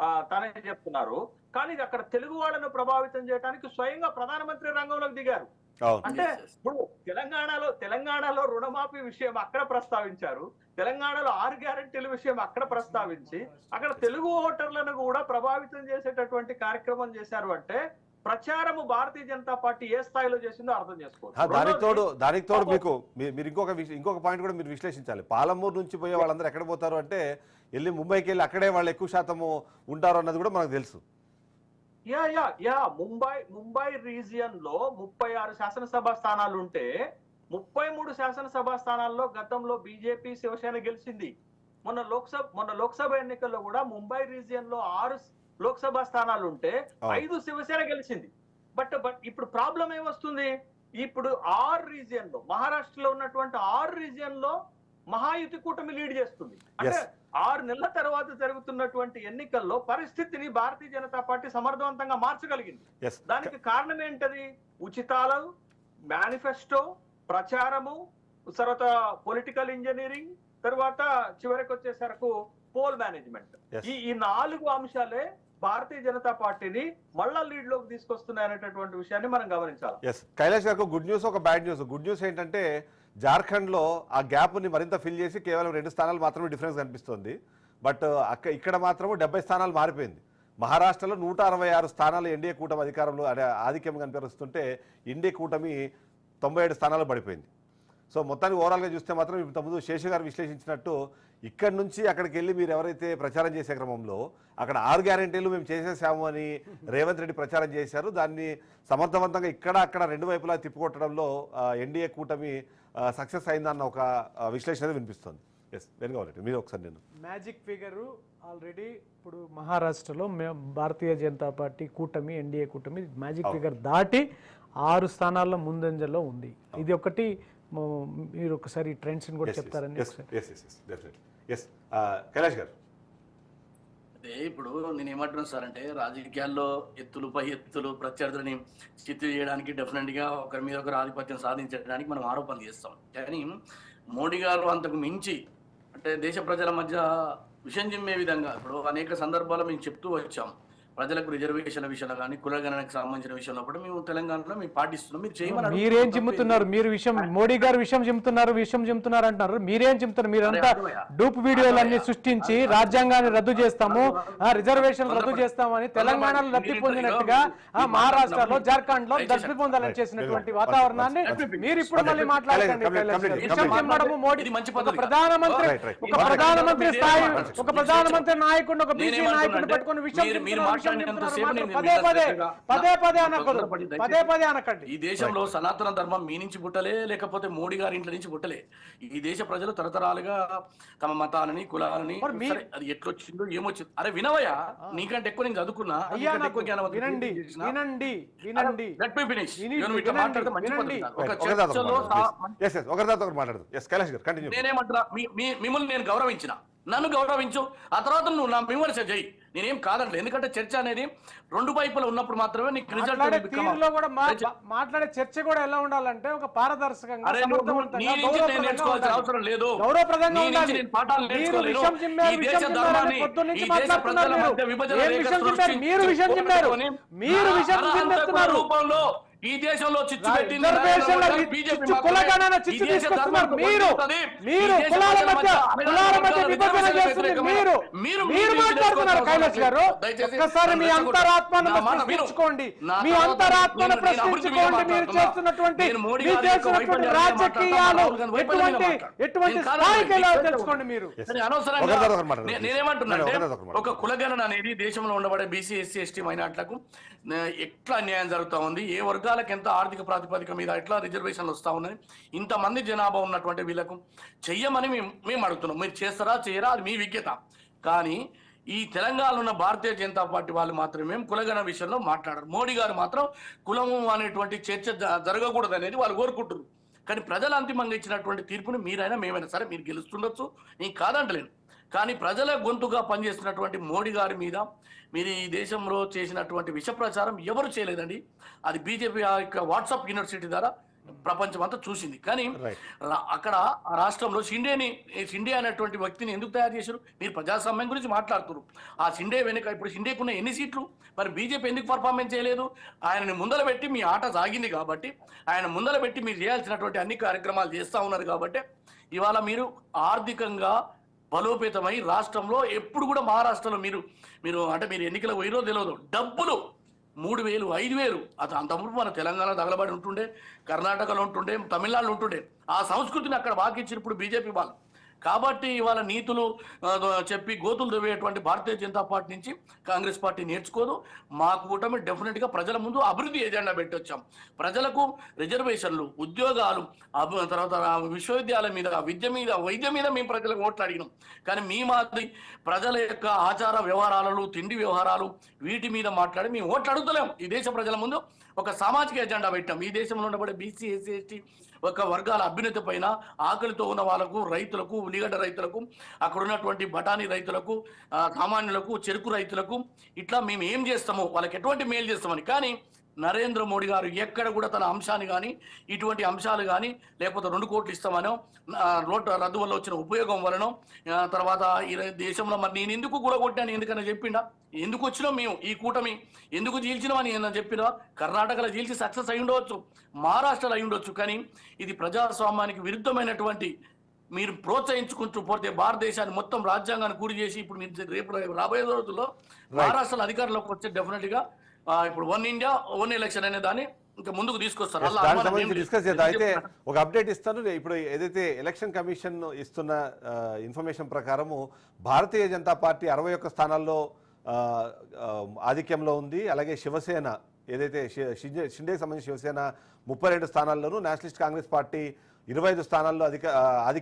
ఆ, తనే చెప్తున్నారు. కానీ అక్కడ తెలుగు వాళ్ళను ప్రభావితం చేయడానికి స్వయంగా ప్రధానమంత్రి రంగంలోకి దిగారు. అవును. అంటే. ఇప్పుడు తెలంగాణలో తెలంగాణలో రుణమాఫీ విషయం అక్కడ ప్రస్తావించారు. తెలంగాణలో ఆరు గ్యారంటీల విషయం అక్కడ ప్రస్తావించి అక్కడ తెలుగు ఓటర్లను కూడా ప్రభావితం చేసేటటువంటి కార్యక్రమం చేశారు అంటే ప్రచారము భారతీయ జనతా పార్టీ ఏ స్థాయిలో చేసిందో అర్థం ఆ, చేసుకోవచ్చు దానికి తోడు దానికి తోడు మీకు మీరు ఇంకొక ఇంకొక పాయింట్ కూడా మీరు విశ్లేషించాలి. పాలమూరు నుంచి పోయే వాళ్ళందరూ ఎక్కడ పోతారు అంటే వెళ్ళి ముంబైకి వెళ్ళి అక్కడే వాళ్ళు ఎక్కువ శాతము ఉంటారు అన్నది కూడా మనకు తెలుసు. Yeah yeah yeah Mumbai Mumbai రీజియన్లో ముప్పై ఆరు శాసనసభ స్థానాలు ఉంటే ముప్పై మూడు శాసనసభ స్థానాల్లో గతంలో బీజేపీ శివసేన గెలిచింది. మొన్న లోక్సభ మొన్న లోక్సభ ఎన్నికల్లో కూడా ముంబై రీజియన్లో ఆరు లోక్సభ స్థానాలు ఉంటే. ఐదు శివసేన గెలిచింది. బట్ బట్ ఇప్పుడు ప్రాబ్లం ఏమొస్తుంది ఇప్పుడు ఆరు రీజియన్లో మహారాష్ట్రలో ఉన్నటువంటి ఆరు రీజియన్లో మహాయుతి కూటమి లీడ్ చేస్తుంది. అంటే. ఆరు నెలల తర్వాత జరుగుతున్నటువంటి ఎన్నికల్లో పరిస్థితిని భారతీయ జనతా పార్టీ సమర్థవంతంగా మార్చగలిగింది. దానికి కారణం ఏంటది? ఉచితాలు మేనిఫెస్టో ప్రచారము తర్వాత పొలిటికల్ ఇంజనీరింగ్ తర్వాత చివరికి వచ్చేసరికి పోల్ మేనేజ్మెంట్. ఈ నాలుగు అంశాలే భారతీయ జనతా పార్టీని మళ్ళా లీడ్లోకి తీసుకొస్తున్నాయనేటటువంటి విషయాన్ని మనం గమనించాలి. ఎస్ కైలాష్ గారు గుడ్ న్యూస్ ఒక బ్యాడ్ న్యూస్ గుడ్ న్యూస్ ఏంటంటే జార్ఖండ్లో ఆ గ్యాప్ని మరింత ఫిల్ చేసి కేవలం రెండు స్థానాలు మాత్రమే డిఫరెన్స్ కనిపిస్తుంది. బట్ అక్క ఇక్కడ మాత్రము డెబ్బై స్థానాలు మారిపోయింది. మహారాష్ట్రలో నూట అరవై ఆరు స్థానాలు ఎన్డీఏ కూటమి అధికారంలో అదే ఆధిక్యం కనిపిస్తుంటే ఎన్డీఏ కూటమి తొంభై ఏడు స్థానాలు పడిపోయింది. సో మొత్తానికి ఓవరాల్గా చూస్తే మాత్రం ఇంతకుముందు శేషు గారు విశ్లేషించినట్టు ఇక్కడి నుంచి అక్కడికి వెళ్ళి మీరు ఎవరైతే ప్రచారం చేసే క్రమంలో అక్కడ ఆరు గ్యారెంటీలు మేము చేసేసాము అని రేవంత్ రెడ్డి ప్రచారం చేశారు. దాన్ని సమర్థవంతంగా ఇక్కడ అక్కడ రెండు వైపులా తిప్పికొట్టడంలో ఎన్డీఏ కూటమి సక్సెస్ అయిందన్న ఒక విశ్లేషణ వినిపిస్తుంది. ఎస్ వెనుక మీరు ఒకసారి నేను. మ్యాజిక్ ఫిగర్ ఆల్రెడీ ఇప్పుడు మహారాష్ట్రలో భారతీయ జనతా పార్టీ కూటమి ఎన్డీఏ కూటమి మ్యాజిక్ ఫిగర్ దాటి ఆరు స్థానాల్లో ముందంజలో ఉంది. ఇది ఒకటి మీరు ఒకసారి ట్రెండ్స్ కూడా చెప్తారని ఎస్ ఒకసారి. Yes yes yes definite yes Kailash గారు. అదే ఇప్పుడు నేను ఏమంటున్నాను సార్ అంటే రాజకీయాల్లో ఎత్తులు పై ఎత్తులు ప్రత్యర్థులని చిత్తు చేయడానికి డెఫినెట్గా ఒకరి మీద ఒకరు ఆధిపత్యం సాధించడానికి మనం ఆరోపణలు చేస్తాం. కానీ మోడీ గారు అంతకు మించి అంటే దేశ ప్రజల మధ్య విషయం చిమ్మే విధంగా ఇప్పుడు అనేక సందర్భాల్లో మేము చెప్తూ వచ్చాం. ప్రజలకు రిజర్వేషన్ల విషయంలో కానీ కులగణనకు సంబంధించిన విషయంలో కూడా మేము తెలంగాణలో మేము పాటిస్తున్నాం మీరు చేయమని మీరేం. చిమ్ముతున్నారు మీరు విషయం మోడీ గారు విషయం చిమ్ముతున్నారు విషయం చిమ్ముతున్నారు అంటున్నారు మీరేం చిమ్ముతున్నారు మీరంతా? డూప్ వీడియోలు అన్ని అర్థమయ్యా? సృష్టించి? రాజ్యాంగాన్ని రద్దు చేస్తాము రిజర్వేషన్ రద్దు చేస్తామని తెలంగాణలో లబ్ధి పొందినట్టుగా మహారాష్ట్రలో జార్ఖండ్లో లబ్ధి పొందాలని. చేసినటువంటి. వాతావరణాన్ని. మీరు ఇప్పుడు మళ్ళీ. మాట్లాడకండి. చిమ్మడము మోడీ ఒక. ప్రధానమంత్రి. ఒక ప్రధానమంత్రి స్థాయి. ఒక ప్రధానమంత్రి నాయకుడు ఒక బీసీ నాయకుడిని అంటే పట్టుకొని విషయం పదే పదే. పదే పదే అనకూడదు. పదే పదే అనకండి. ఈ దేశంలో సనాతన ధర్మం మీ నుంచి పుట్టలే లేకపోతే మోడీ గారి ఇంట్లో నుంచి పుట్టలే. ఈ దేశ ప్రజలు తరతరాలుగా తమ మతాలని కులాలని అది ఎట్లొచ్చిందో ఏమొచ్చిందో. అరే వినవయ్యా నీకంటే ఎక్కువ నేను చదువుకున్నా వినండి నేనేమంటున్నా? మిమ్మల్ని నేను గౌరవించిన. నన్ను గౌరవించు. ఆ తర్వాత నువ్వు నా విమర్శ చేయి. నేనేం కాదండి. ఎందుకంటే చర్చ అనేది రెండు వైపులు ఉన్నప్పుడు మాత్రమే నీకు మాట్లాడే రిజల్ట్ కూడా మాట్లాడే చర్చ కూడా ఎలా ఉండాలంటే ఒక పారదర్శకంగా నేర్చుకోవాల్సిన. అవసరం లేదు. గౌరవప్రదంగా పాఠాలు మీరు. విషయం మీరు. విషయం విషయం రూపంలో ఈ దేశంలో చిచ్చు గారు. ఒక్కసారి మీ అంతరాత్మను. ప్రశ్నించుకోండి మీ అంతరాత్మను ప్రశ్నించుకోండి. మీరు మాట్లాడుతున్నా. చేస్తున్నటువంటి నేను మోడీ మీరు గారి యొక్క చేస్తున్నటువంటి వైఫల్యాల మీద రాజకీయాలు మాట్లాడతాను, రాహుల్ గాంధీ వైఫల్యాల మీద ఎటువంటి మాట్లాడతాను. ఎటువంటి నేను కాదండి, స్థాయికి వెళ్ళాలో నేను తెలుసుకోండి మీరు. కానీ అనవసరంగా ఒకరి తర్వాత ఒకరు మాట్లాడండి. నే- నేనేమంటున్నా ఒకరి అంటే తర్వాత ఒకరు మాట్లాడండి. ఒక కులగణన అనేది దేశంలో ఉండబడే బీసీ ఎస్సీ ఎస్టీ మైనార్టీలకు ఎట్లా అన్యాయం జరుగుతా ఉంది ఏ వర్గాలకు ఎంత ఆర్థిక ప్రాతిపదిక మీద ఎట్లా రిజర్వేషన్లు వస్తా ఉన్నాయి ఇంతమంది జనాభా ఉన్నటువంటి వీళ్ళకు చెయ్యమని మేము మేము అడుగుతున్నాం. మీరు చేస్తారా చేయరా? అది మీ విజ్ఞత కానీ ఈ తెలంగాణలో ఉన్న భారతీయ జనతా పార్టీ వాళ్ళు మాత్రమే కులగణ విషయంలో మాట్లాడరు. మోడీ గారు మాత్రం కులము అనేటువంటి చర్చ జ- జరగకూడదు అనేది వాళ్ళు కోరుకుంటున్నారు కానీ ప్రజలు అంతిమంగా ఇచ్చినటువంటి తీర్పుని మీరైనా మేమైనా సరే మీరు గెలుస్తుండొచ్చు. నేను కాదంటలేను. కానీ ప్రజల గొంతుగా పనిచేస్తున్నటువంటి మోడీ గారి మీద మీరు ఈ దేశంలో చేసినటువంటి విష ప్రచారం ఎవరు చేయలేదండి? అది బీజేపీ ఆ యొక్క వాట్సాప్ యూనివర్సిటీ ద్వారా ప్రపంచం అంతా చూసింది. కానీ అక్కడ ఆ రాష్ట్రంలో షిండేని ఈ షిండే అనేటువంటి వ్యక్తిని ఎందుకు తయారు చేశారు? మీరు ప్రజాస్వామ్యం గురించి మాట్లాడుతున్నారు. ఆ షిండే వెనుక ఇప్పుడు షిండేకున్న ఎన్ని సీట్లు? మరి బీజేపీ ఎందుకు పర్ఫార్మెన్స్ చేయలేదు? ఆయనని ముందల పెట్టి మీ ఆట సాగింది కాబట్టి ఆయన ముందల పెట్టి మీరు చేయాల్సినటువంటి అన్ని కార్యక్రమాలు చేస్తా ఉన్నారు కాబట్టి ఇవాళ మీరు ఆర్థికంగా బలోపేతమై రాష్ట్రంలో ఎప్పుడు కూడా మహారాష్ట్రలో మీరు మీరు అంటే మీరు ఎన్నికలకు పోయినో తెలియదు డబ్బులు మూడు వేలు ఐదు వేలు. అది అంతకుముందు మన తెలంగాణ తగలబడి ఉంటుండే కర్ణాటకలో ఉంటుండే తమిళనాడులో ఉంటుండే. ఆ సంస్కృతిని అక్కడ వాకిచ్చినప్పుడు బీజేపీ వాళ్ళు కాబట్టి ఇవాళ నీతులు చెప్పి గోతులు దువ్వేటువంటి భారతీయ జనతా పార్టీ నుంచి కాంగ్రెస్ పార్టీ నేర్చుకోదు. మా కూటమి డెఫినెట్గా ప్రజల ముందు అభివృద్ధి ఎజెండా పెట్టొచ్చాం. ప్రజలకు రిజర్వేషన్లు ఉద్యోగాలు తర్వాత విశ్వవిద్యాలయం మీద విద్య మీద వైద్యం మీద మేము ప్రజలకు ఓట్లు అడిగినాం. కానీ మీ మాది ప్రజల యొక్క ఆచార వ్యవహారాలు తిండి వ్యవహారాలు వీటి మీద మాట్లాడి మేము ఓట్లు అడుగుతలేం. ఈ దేశ ప్రజల ముందు ఒక సామాజిక ఎజెండా పెట్టాం. ఈ దేశంలో ఉండబడే బీసీ ఎస్సీ ఎస్టీ ఒక వర్గాల అభ్యున్నతి పైన ఆకలితో ఉన్న వాళ్ళకు రైతులకు ఉల్లిగడ్డ రైతులకు అక్కడ ఉన్నటువంటి బఠానీ రైతులకు సామాన్యులకు చెరుకు రైతులకు ఇట్లా మేము ఏం చేస్తామో వాళ్ళకి ఎటువంటి మేలు చేస్తామని. కానీ నరేంద్ర మోడీ గారు ఎక్కడ కూడా తన అంశాన్ని కానీ ఇటువంటి అంశాలు కానీ లేకపోతే రెండు కోట్లు ఇస్తామనో నోటు రద్దు వల్ల వచ్చిన ఉపయోగం వలన తర్వాత ఈ దేశంలో మరి నేను ఎందుకు కూడా కొట్టాను ఎందుకని చెప్పిండా? ఎందుకు వచ్చినాం మేము ఈ కూటమి? ఎందుకు చీల్చినామని ఏమన్నా చెప్పినా? కర్ణాటకలో చీల్చి సక్సెస్ అయి ఉండవచ్చు మహారాష్ట్రలో అయి ఉండొచ్చు కానీ ఇది ప్రజాస్వామ్యానికి విరుద్ధమైనటువంటి మీరు ప్రోత్సహించుకుంటూ పోతే భారతదేశాన్ని మొత్తం రాజ్యాంగాన్ని కూడి చేసి ఇప్పుడు మీరు రేపు రాబోయే రోజుల్లో మహారాష్ట్రలో అధికారంలోకి వచ్చే డెఫినెట్గా ఆ, ఇప్పుడు వన్ ఇండియా వన్ ఎలక్షన్ అనే దాన్ని ఇంకా ముందుకు తీసుకొస్తారు. డిస్కస్ చేద్దాం అయితే. ఒక అప్డేట్ ఇస్తాను ఇప్పుడు ఏదైతే ఎలక్షన్ కమిషన్ ఇస్తున్న ఇన్ఫర్మేషన్ ప్రకారము భారతీయ జనతా పార్టీ అరవై ఒక్క స్థానాల్లో ఆధిక్యంలో ఉంది అలాగే శివసేన ఏదైతే షిండేకి సంబంధించి శివసేన ముప్పై రెండు స్థానాల్లోనూ నేషనలిస్ట్ కాంగ్రెస్ పార్టీ ఇరవై ఐదు స్థానాల్లో అధిక ఆధిక్యం